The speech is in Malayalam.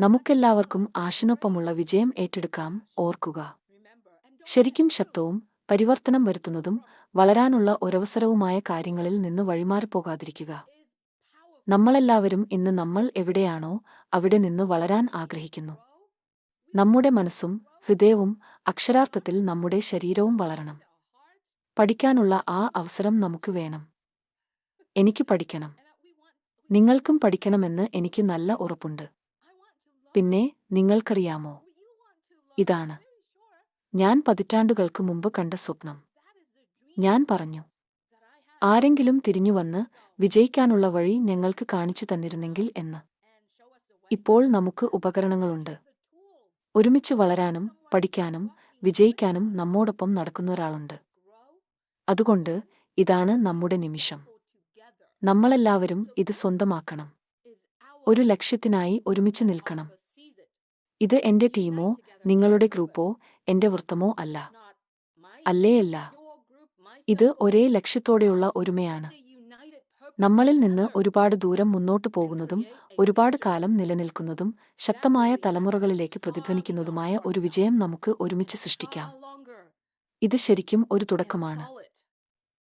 നമുക്കെല്ലാവർക്കും ആശനൊപ്പമുള്ള വിജയം ഏറ്റെടുക്കാം. ഓർക്കുക. ശരിക്കും ശക്തവും പരിവർത്തനം വരുത്തുന്നതും വളരാനുള്ള ഒരവസരവുമായ കാര്യങ്ങളിൽ നിന്ന് വഴിമാറിപ്പോകാതിരിക്കുക. നമ്മളെല്ലാവരും ഇന്ന് നമ്മൾ എവിടെയാണോ അവിടെ നിന്ന് വളരാൻ ആഗ്രഹിക്കുന്നു. നമ്മുടെ മനസ്സും ഹൃദയവും അക്ഷരാർത്ഥത്തിൽ നമ്മുടെ ശരീരവും വളരണം. പഠിക്കാനുള്ള ആ അവസരം നമുക്ക് വേണം. എനിക്ക് പഠിക്കണം. നിങ്ങൾക്കും പഠിക്കണമെന്ന് എനിക്ക് നല്ല ഉറപ്പുണ്ട്. പിന്നെ നിങ്ങൾക്കറിയാമോ? ഇതാണ്. ഞാൻ പതിറ്റാണ്ടുകൾക്ക് മുമ്പ് കണ്ട സ്വപ്നം. ഞാൻ പറഞ്ഞു ആരെങ്കിലും തിരിഞ്ഞുവന്ന് വിജയിക്കാനുള്ള വഴി ഞങ്ങൾക്ക് കാണിച്ചു തന്നിരുന്നെങ്കിൽ എന്ന്. ഇപ്പോൾ നമുക്ക് ഉപകരണങ്ങളുണ്ട്. ഒരുമിച്ച് വളരാനും പഠിക്കാനും വിജയിക്കാനും നമ്മോടൊപ്പം നടക്കുന്ന ഒരാളുണ്ട്. അതുകൊണ്ട് ഇതാണ് നമ്മുടെ നിമിഷം. നമ്മളെല്ലാവരും ഇത് സ്വന്തമാക്കണം. ഒരു ലക്ഷ്യത്തിനായി ഒരുമിച്ച് നിൽക്കണം. ഇത് എന്റെ ടീമോ നിങ്ങളുടെ ഗ്രൂപ്പോ എന്റെ വൃത്തമോ അല്ല. അല്ലേ അല്ല ഇത് ഒരേ ലക്ഷ്യത്തോടെയുള്ള ഒരുമയാണ്. നമ്മളിൽ നിന്ന് ഒരുപാട് ദൂരം മുന്നോട്ടു പോകുന്നതും ഒരുപാട് കാലം നിലനിൽക്കുന്നതും ശക്തമായ തലമുറകളിലേക്ക് പ്രതിധ്വനിക്കുന്നതുമായ ഒരു വിജയം നമുക്ക് ഒരുമിച്ച് സൃഷ്ടിക്കാം. ഇത് ശരിക്കും ഒരു തുടക്കമാണ്.